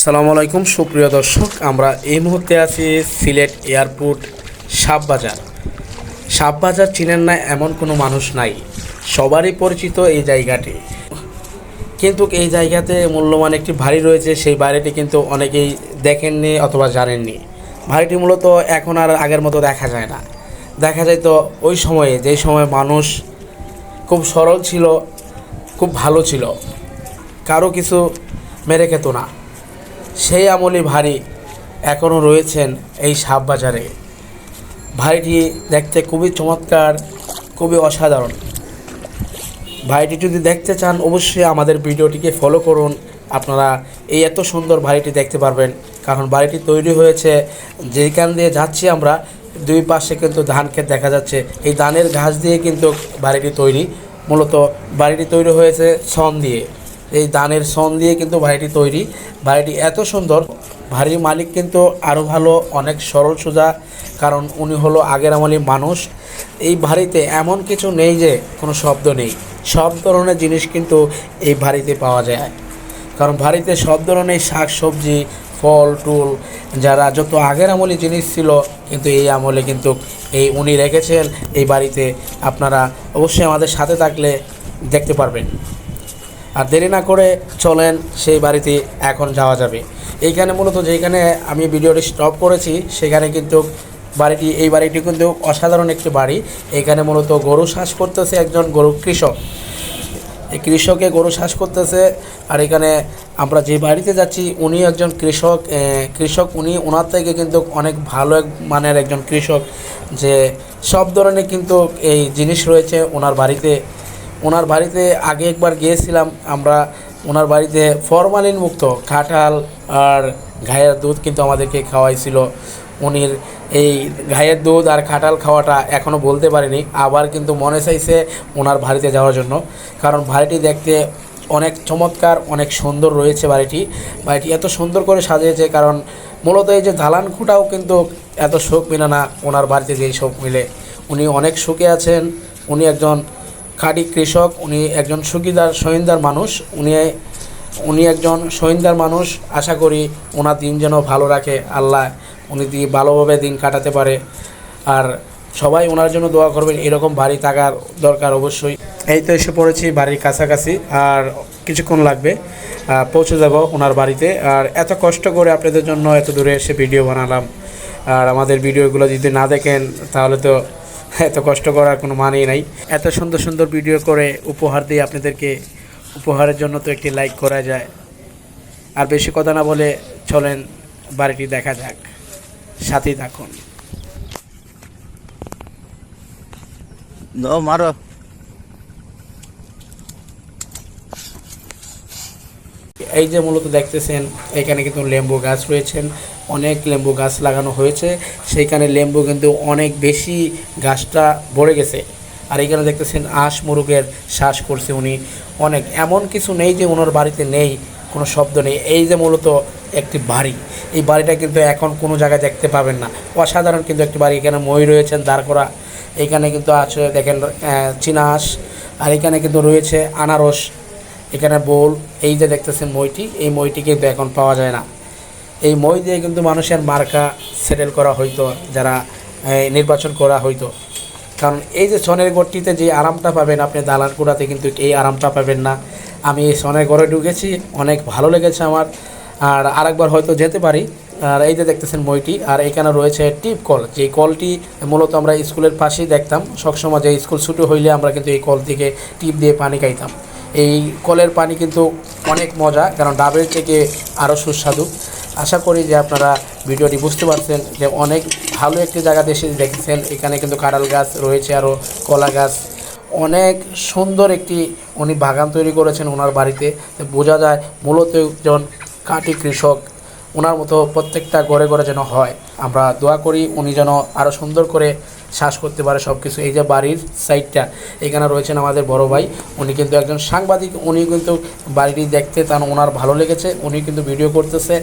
সালামু আলাইকুম, সুপ্রিয় দর্শক, আমরা এই মুহূর্তে আছি সিলেট এয়ারপোর্ট শাপবাজার শাপবাজার চিনেন না এমন কোনো মানুষ নাই, সবারই পরিচিত এই জায়গাটি। কিন্তু এই জায়গাতে মূল্যবান একটি বাড়ি রয়েছে, সেই বাড়িটি কিন্তু অনেকেই দেখেননি অথবা জানেননি। বাড়িটি মূলত এখন আর আগের মতো দেখা যায় না। দেখা যায় তো ওই সময়ে, যেই সময় মানুষ খুব সরল ছিল, খুব ভালো ছিল, কারও কিছু মেরে খেত না। সেই আমলে ভারী এখনও রয়েছেন এই সাপ বাজারে। ভাইটি দেখতে খুবই চমৎকার, খুবই অসাধারণ। ভাইটি যদি দেখতে চান, অবশ্যই আমাদের ভিডিওটিকে ফলো করুন। আপনারা এই এত সুন্দর বাড়িটি দেখতে পারবেন, কারণ বাড়িটি তৈরি হয়েছে যেখান দিয়ে যাচ্ছি আমরা, দুই পাশে কিন্তু ধান ক্ষেত দেখা যাচ্ছে। এই ধানের ঘাস দিয়ে কিন্তু বাড়িটি তৈরি। মূলত বাড়িটি তৈরি হয়েছে সন দিয়ে। এই দানের সন দিয়ে কিন্তু বাড়িটি তৈরি। বাড়িটি এত সুন্দর, বাড়ির মালিক কিন্তু আরও ভালো, অনেক সরল সোজা, কারণ উনি হলো আগের আমলি মানুষ। এই বাড়িতে এমন কিছু নেই যে কোনো শব্দ নেই। সব ধরনের জিনিস কিন্তু এই বাড়িতে পাওয়া যায়। কারণ বাড়িতে সব ধরনের শাক সবজি ফল, টুল, যারা যত আগের আমলে জিনিস ছিল, কিন্তু এই আমলে কিন্তু এই উনি রেখেছেন এই বাড়িতে। আপনারা অবশ্যই আমাদের সাথে থাকলে দেখতে পারবেন। আর দেরি না করে চলেন, সেই বাড়িতে এখন যাওয়া যাবে। এইখানে মূলত যেখানে আমি ভিডিওটি স্টপ করেছি, সেখানে কিন্তু বাড়িটি, এই বাড়িটি কিন্তু অসাধারণ একটি বাড়ি। এখানে মূলত গরু শ্বাস করতেছে একজন গরু কৃষক। এই কৃষকে গরু শ্বাস করতেছে, আর এখানে আমরা যে বাড়িতে যাচ্ছি, উনি একজন কৃষক কৃষক উনি ওনার থেকে কিন্তু অনেক ভালো এক মানের একজন কৃষক, যে সব ধরনের কিন্তু এই জিনিস রয়েছে ওনার বাড়িতে ওনার বাড়িতে আগে একবার গিয়েছিলাম, আমরা ওনার বাড়িতে ফরমালিন মুক্ত কাঁঠাল আর ঘায়ের দুধ কিন্তু আমাদেরকে খাওয়াইছিল। উনির এই ঘায়ের দুধ আর কাঁঠাল খাওয়াটা এখনও বলতে পারিনি, আবার কিন্তু মনে চাইছে ওনার বাড়িতে যাওয়ার জন্য। কারণ বাড়িটি দেখতে অনেক চমৎকার, অনেক সুন্দর রয়েছে বাড়িটি। বাড়িটি এত সুন্দর করে সাজিয়েছে, কারণ মূলত এই যে দালান খুঁটাও কিন্তু এত শোক মিলে না ওনার বাড়িতে যেই শোক মিলে। উনি অনেক সুখে আছেন, উনি একজন খাঁটি কৃষক, উনি একজন সুখীদার সহিন্দার মানুষ। উনি উনি একজন সহিন্দার মানুষ। আশা করি ওনার দিন যেন ভালো রাখে। আল্লাহ উনি দিয়ে ভালোভাবে দিন কাটাতে পারে। আর সবাই ওনার জন্য দোয়া করবেন। এরকম বাড়ি থাকার দরকার অবশ্যই। এই তো এসে পড়েছি বাড়ির কাছাকাছি। আর কিছুক্ষণ লাগবে। পৌঁছে যাব ওনার বাড়িতে। আর এত কষ্ট করে আপনাদের জন্য এত দূরে এসে ভিডিও বানালাম। আর আমাদের ভিডিওগুলো যদি না দেখেন, তাহলে তো এত কষ্ট করার কোনো মানেই নাই। এত সুন্দর সুন্দর ভিডিও করে উপহার দিয়ে আপনাদেরকে উপহারের জন্য তো একটি লাইক করা যায়। আর বেশি কথা না বলে চলেন বাড়িটি দেখা যাক। সাথেই থাকুন। মারো। এই যে মূলত দেখতেছেন, এখানে কিন্তু লেম্বু গাছ রয়েছেন অনেক লেম্বু গাছ লাগানো হয়েছে, সেইখানে লেম্বু কিন্তু অনেক বেশি গাছটা ভরে গেছে। আর এখানে দেখতেছেন আঁশ মুরুগের শ্বাস করছে উনি অনেক। এমন কিছু নেই যে ওনার বাড়িতে নেই, কোনো শব্দ নেই। এই যে মূলত একটি বাড়ি, এই বাড়িটা কিন্তু এখন কোনো জায়গায় দেখতে পাবেন না। অসাধারণ কিন্তু একটি বাড়ি, এখানে মই রয়েছেন দাঁড় করা, এখানে কিন্তু আছে দেখেন চীনা আঁশ, আর এখানে কিন্তু রয়েছে আনারস এখানে বোল, এই যে দেখতেছেন মইটি, এই মইটি কিন্তু এখন পাওয়া যায় না। এই মই দিয়ে কিন্তু মানুষের মার্কা সেটেল করা হইতো, যারা নির্বাচন করা হইতো। কারণ এই যে সনের গড়টিতে যে আরামটা পাবেন আপনি দালান কোড়াতে কিন্তু এই আরামটা পাবেন না। আমি এই সনের ঘরে ঢুকেছি, অনেক ভালো লেগেছে আমার। আর আরেকবার হয়তো যেতে পারি। আর এই যে দেখতেছেন মইটি, আর এখানে রয়েছে টিপ কল। যে কলটি মূলত আমরা স্কুলের পাশেই দেখতাম, সবসময় যে স্কুল ছুটি হইলে আমরা কিন্তু এই কল থেকে টিপ দিয়ে পানি খাইতাম। এই কলের পানি কিন্তু অনেক মজা, কারণ ডাবের থেকে আরও সুস্বাদু। আশা করি যে আপনারা ভিডিওটি বুঝতে পারছেন যে অনেক ভালো একটি জায়গা এসে দেখেছেন। এখানে কিন্তু কাঁঠাল গাছ রয়েছে, আরও কলা গাছ। অনেক সুন্দর একটি উনি বাগান তৈরি করেছেন ওনার বাড়িতে। বোঝা যায় মূলত একজন কাটি কৃষক। ওনার মতো প্রত্যেকটা ঘরে ঘরে যেন হয়। আমরা দোয়া করি উনি যেন আরও সুন্দর করে শ্বাস করতে পারে সব কিছু এই যে বাড়ির সাইডটা এখানে রয়েছেন আমাদের বড় ভাই। উনি কিন্তু একজন সাংবাদিক, উনি কিন্তু বাড়িটি দেখতে তার ওনার ভালো লেগেছে, উনি কিন্তু ভিডিও করতেছে।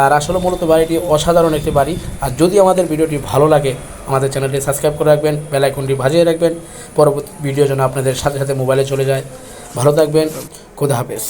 আর আসলে মূলত বাড়িটি অসাধারণ একটি বাড়ি। আর যদি আমাদের ভিডিওটি ভালো লাগে, আমাদের চ্যানেলটি সাবস্ক্রাইব করে রাখবেন, বেল আইকনটি ভাজিয়ে রাখবেন। পরবর্তী ভিডিও যেন আপনাদের সাথে সাথে মোবাইলে চলে যায়। ভালো থাকবেন, খুদা হাফেজ।